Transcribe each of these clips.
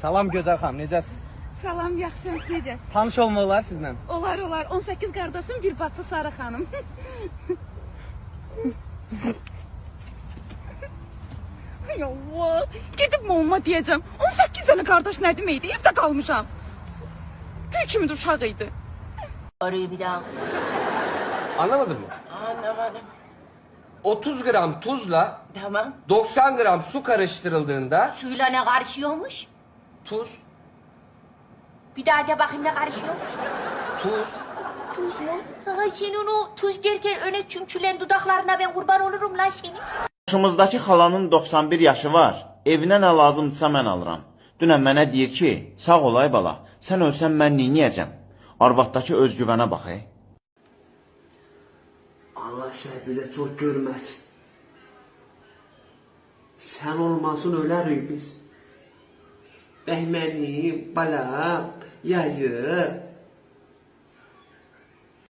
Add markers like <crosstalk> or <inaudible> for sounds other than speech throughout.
Salam gözəl xanım, necəsiz? Salam, yaxşımız necəsiz? Tanış olmaq olar sizlə. Olar, olar. 18 qardaşım, bir bacı Sarı xanım. <laughs> Ay Allah, gedib mamama deyəcəm. 18 dənə qardaş nə deməkdir? Evdə qalmışam. Dil kimi də uşaq idi. Arayı bir daha. Anlamadın mı? Anlamadım. 30 gram tuzla Tamam. 90 gram su karıştırıldığında Suyla ne karışıyormuş? Tuz, Bir daha de bakayım ne karışıyormuş? tuz, Tuz mu? Ay sen onu tuz derken öne çümçülen dudaklarına ben kurban olurum lan senin. Qarşımızdakı xalanın 91 yaşı var. Evinə nə lazımdırsa mən alıram. Dünən mənə deyir ki, sağ olay bala, sən ölsən mən neyniyəcəm? Arvaddakı özgüvənə bax, ey. Allah şey bize çok görmez. Sen olmasın ölerik biz. Behmeni, balak, yazı.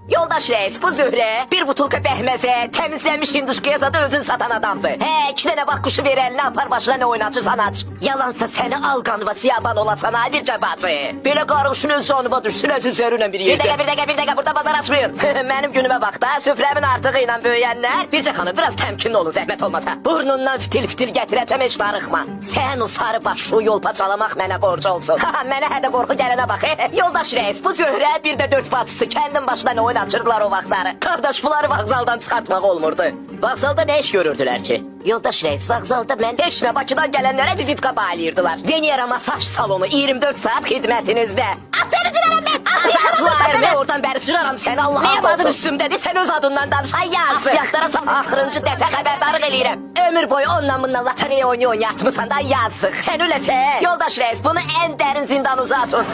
Yoldaş reis bu Zühre bir butulka pehmeze temizlenmiş hinduşkaya sadı özün satan adamdı. He iki tane bak kuşu ver eline apar başına ne oynatır sanaç. Yalansa seni algan ve siyaban olasan bir cebacı. Böyle karışın öz canıma düşsün öz üzerine bir yerde. Bir dakika bir dakika bir dakika burada pazar açmayın. <laughs> Benim günüme bak da süfremin artığıyla büyüyenler. Birce hanım biraz temkinli olun zahmet olmasa. Burnundan fitil fitil getireceğim hiç darıkma. Sen o sarı başlı yol paçalamak mene borcu olsun. <laughs> mene hede korku gelene bak. <laughs> Yoldaş reis bu Zühre bir de dört bacısı kendin başına ne oynatırdılar o vaxtları. Kardeş bunları vağzaldan çıkartmak olmurdu. Vağzalda ne iş görürdüler ki? Yoldaş reis vağzalda ben heç ne Bakıdan gelenlere vizitka bağlayırdılar. Venera masaj salonu 24 saat hizmetinizde. Asırcılarım ben. Asırcılarım ben. oradan beri çıraram seni Allah'a Benim adım üstümdedir sen öz adından danışan yazsın. Asyaklara sal ahırıncı defa haberdarlık eləyirəm. Ömür boyu onunla bununla lotereya oynuyor oynatmısan da yazık. Sen öylese. Yoldaş reis bunu en derin zindan uzatın.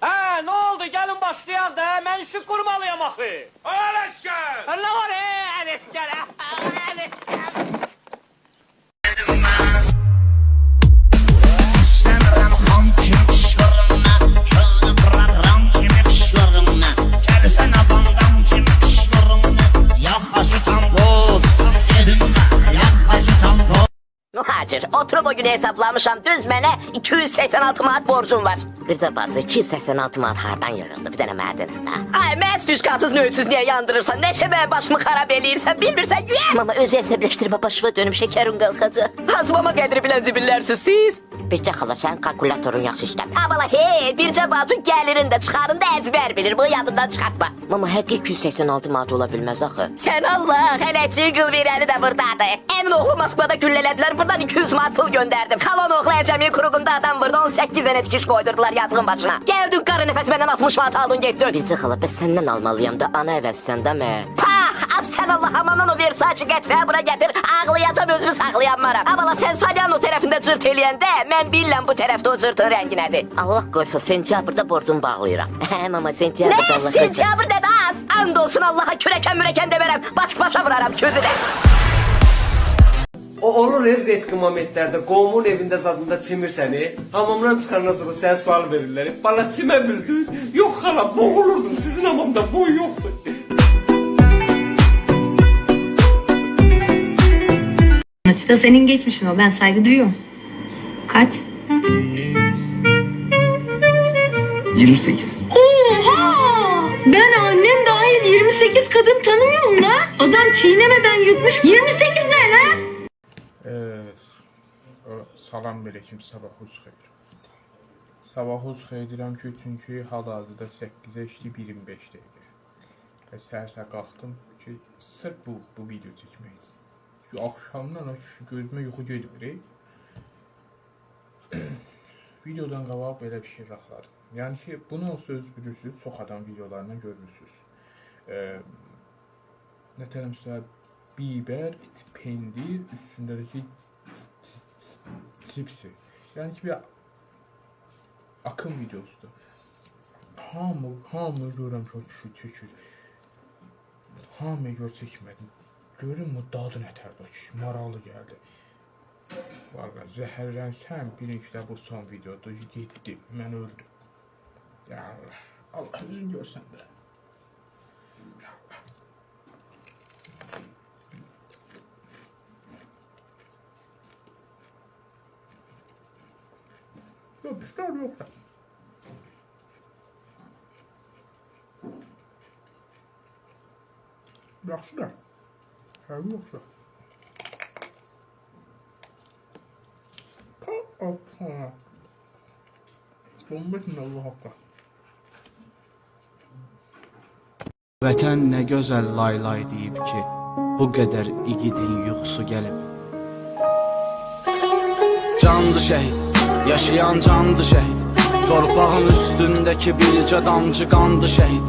Ha ne oldu gelin başlayalım da ben şu kurmalıyam axı. Aleşker. Ne var he Aleşker. Aleşker. Muhacir, oturup o günü hesaplamışam düz mənə 286 manat borcum var. Qırca bacı 286 manat hardan yığıldı bir dənə mədənə də. Ay məhz fişkasız nöysüz niyə yandırırsan? Neçə mən başımı xarab eləyirsən bilmirsən güya. Ama özü hesablaşdırma başıma dönüm şekerin qalxacaq. Hazmama qədri bilən zibillərsiniz siz. Bircə xala sən kalkulatorun yaxşı işləmir. Abala he, bircə bacı gəlirin də çıxarın da əzbər bilir. Bu yadından çıxartma. Mama həqiqi 286 manat ola bilməz axı. Sən Allah, hələ çığıl verəli də burdadır. Əmin oğlu Moskvada güllələdilər. Buradan 200 manat pul gönderdim. Kalan oğlaya cəmi kurugunda adam vurdu. 18 dənə tikiş koydurdular yazığın başına. Gəldin qarı nəfəs məndən 60 manat aldın getdin. Bircə xala, bəs səndən almalıyam da ana əvəz səndə mə? Pah! Az sən Allah amandan o Versace qətvəyə bura gətir. Ağlayacam özümü saxlayamaram. Abala sən Salyan o tərəfində cırt eləyəndə mən bilirəm bu tərəfdə o cırtın rəngi nədir. Allah qorusa sentyabrda borcumu bağlayıram. Həm <laughs> amma sentyabrda? Allah Sentyabr dedi az. And olsun Allah'a kürəkən mürəkən demərəm. Baş başa vuraram közü də. O olur her retki mametlerde qohumun evinde zadında çimir seni. Hamamdan çıkandan sonra sen sual verirler. Bana çime bildiniz. Yok hala boğulurdum. Sizin hamamda boy yoktu. Sonuçta senin geçmişin o. Ben saygı duyuyorum. Kaç? 28. Oha! Ben annem dahil 28 kadın tanımıyorum lan. Adam çiğnemeden yutmuş. 28 Salam aleyküm, sabahınız xeyir. Sabahınız xeyir deyirəm ki, çünki hal-hazırda 8-ə işləyib 25 dəqiqə. Və səhər-səhər qalxdım ki, sırf bu, bu video çəkmək üçün. Axşamdan gözümə yuxu getmir. ey. <clears throat> Videodan qabaq belə bir şey rastladım. Yəni ki, bunu söz bilirsiniz, çox adam videolarından görmüsünüz. Ee, Nətərəm sizə biber, içi pendir, üstündəki cipsi. Yəni ki, bir akım videosudur. Hamı, hamı görürəm ki, kişi çəkir. Hamı gör çəkmədim. Görüm bu dadı nətərdir o kişi, maraqlı gəldi. Valla zəhərlənsən, bilin ki də bu son videodur, getdi, mən öldüm. Ya Allah, Allah üzün görsən də. Yapışlar yoksa. Yaxşılar. Hər yoxsa. Ta apa. Olmasın Allah haqqı. Vətən nə gözəl laylay deyib ki, bu qədər igidin yuxusu gəlib. Candı şəhid, yaşayan candı şəhid. Torpağın üstündəki bircə damcı qandı şəhid.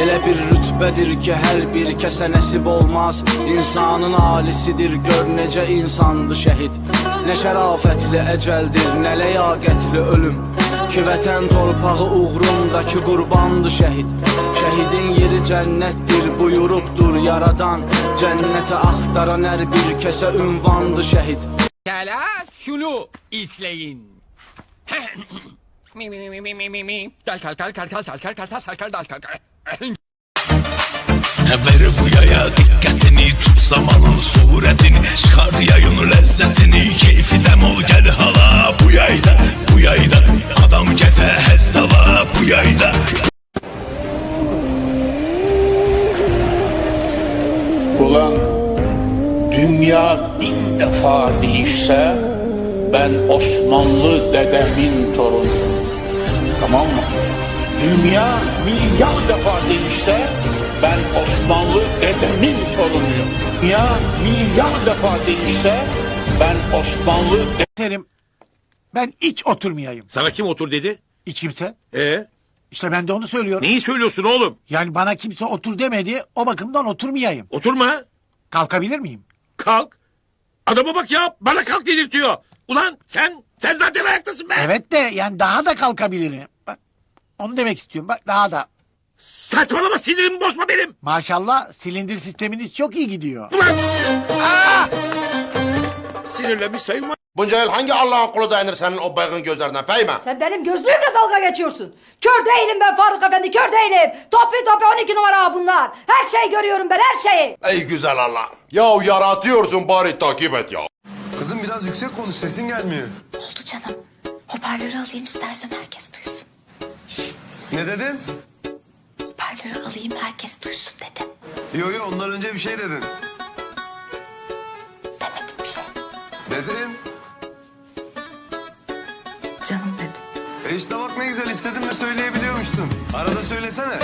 Elə bir rütbədir ki, hər bir kəsə nəsib olmaz. İnsanın alisidir, gör necə insandı şəhid. Nə şərafətli əcəldir, nə ləyaqətli ölüm. Ki vətən torpağı uğrundakı qurbandı şəhid. Şəhidin yeri cənnətdir, buyurubdur yaradan. Cənnəti axtaran hər bir kəsə ünvandı şəhid. Pekala şunu izleyin. Mi mi mi mi mi mi mi. Dal kal kal kal kal kal kal kal kal kal dal kal kal. Ver bu yaya dikkatini tut zamanın suretini Çıkar yayın lezzetini Keyfi dem ol gel hala bu yayda Bu yayda adam geze hezzala bu yayda Ulan dünya bin defa değişse ben Osmanlı dedemin torunuyum. Tamam mı? Dünya milyar defa değişse ben Osmanlı dedemin torunuyum. Dünya milyar defa değişse ben Osmanlı Terim ben hiç oturmayayım. Sana kim otur dedi? Hiç kimse. Ee, İşte ben de onu söylüyorum. neyi söylüyorsun oğlum? Yani bana kimse otur demedi. O bakımdan oturmayayım. Oturma Kalkabilir miyim? kalk Adama bak ya bana kalk dedirtiyor Ulan sen sen zaten ayaktasın be Evet de yani daha da kalkabilirim. Bak, onu demek istiyorum. Bak daha da. Saçmalama sinirimi bozma benim Maşallah silindir sisteminiz çok iyi gidiyor. Ulan Aa! Sinirlenmiş sayılmaz Bunca yıl hangi Allah'ın kulu dayanır senin o baygın gözlerinden Fehime? Sen benim gözlüğümle dalga geçiyorsun. Kör değilim ben Faruk Efendi kör değilim. Topi topi 12 numara bunlar. Her şeyi görüyorum ben her şeyi. Ey güzel Allah. Ya yaratıyorsun bari takip et ya. Biraz yüksek konuş sesin gelmiyor. Oldu canım. Hoparlörü alayım istersen herkes duysun. Ne dedin? Hoparlörü alayım herkes duysun dedim. Yo yo ondan önce bir şey dedin. Demedim bir şey. Dedin. Canım dedim. E işte bak ne güzel istedin mi söyleyebiliyormuşsun. Arada söylesene.